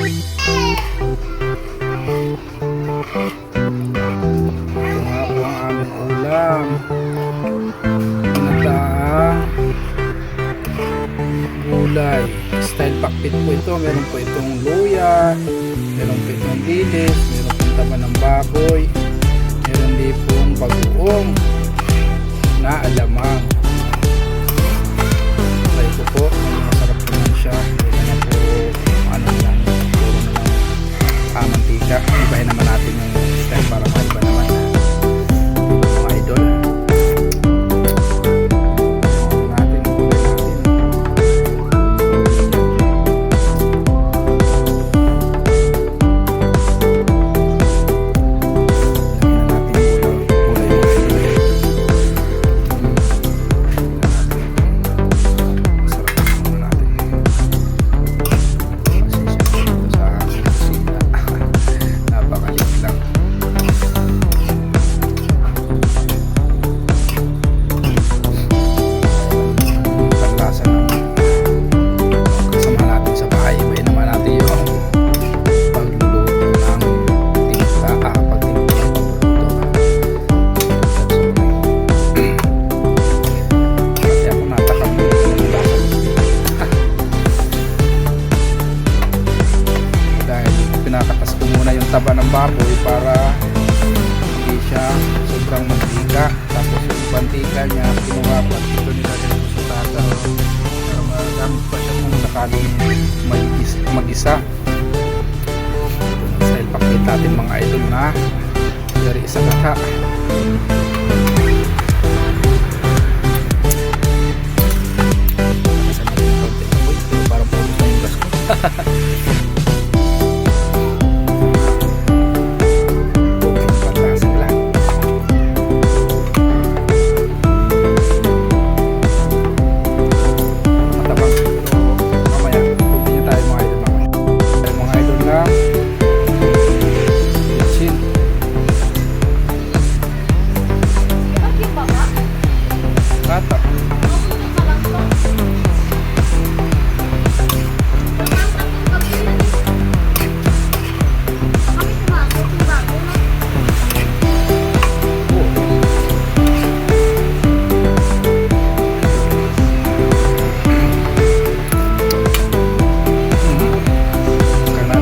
Nga po ang aming ulam. Ginataang gulay. Style pakpit po ito. Meron po itong luya, meron po itong dilis, meron po taba ng baboy, meron din pong bagoong na alamang. Pinakatas ko muna yung taba ng baboy para hindi siya sobrang mantika. Tapos yung mantika niya kinuha at ito nilagay ko sa tata. Para magamit pa siya kung sakaling mag-isa. Dahil pakita natin mga idol na dari isa kaka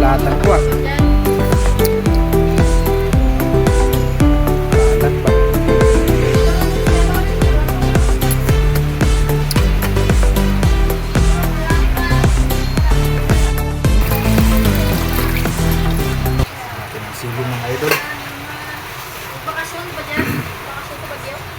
Kanalatan ko ah. Kalat pa. Natin ang sili mga idol. Bakasyon pa dyan? Bakasyon pa ba dyan?